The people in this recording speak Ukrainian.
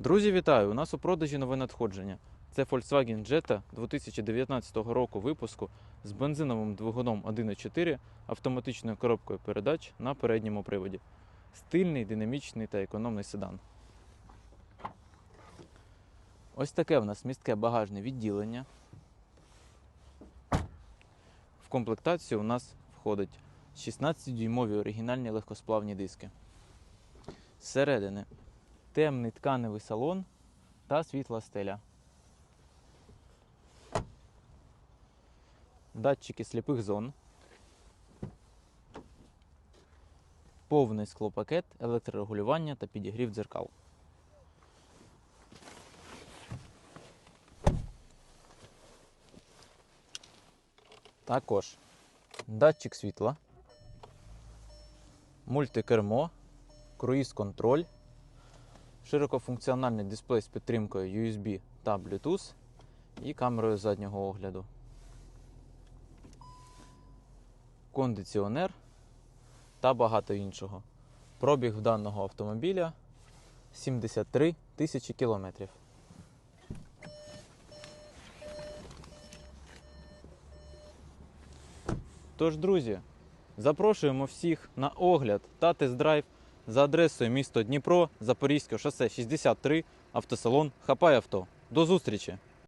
Друзі, вітаю! У нас у продажі нове надходження. Це Volkswagen Jetta 2019 року випуску з бензиновим двигуном 1.4 автоматичною коробкою передач на передньому приводі. Стильний, динамічний та економний седан. Ось таке в нас містке багажне відділення. В комплектацію у нас входить 16-дюймові оригінальні легкосплавні диски. Зсередини темний тканевий салон та світла стеля. Датчики сліпих зон. Повний склопакет, електрорегулювання та підігрів дзеркал. Також датчик світла, мультикермо, круїз-контроль, широкофункціональний дисплей з підтримкою USB та Bluetooth і камерою заднього огляду. Кондиціонер та багато іншого. Пробіг в даного автомобіля 73 тисячі кілометрів. Тож, друзі, запрошуємо всіх на огляд та тест-драйв за адресою місто Дніпро, Запорізьке шосе 63, автосалон Хапай авто. До зустрічі!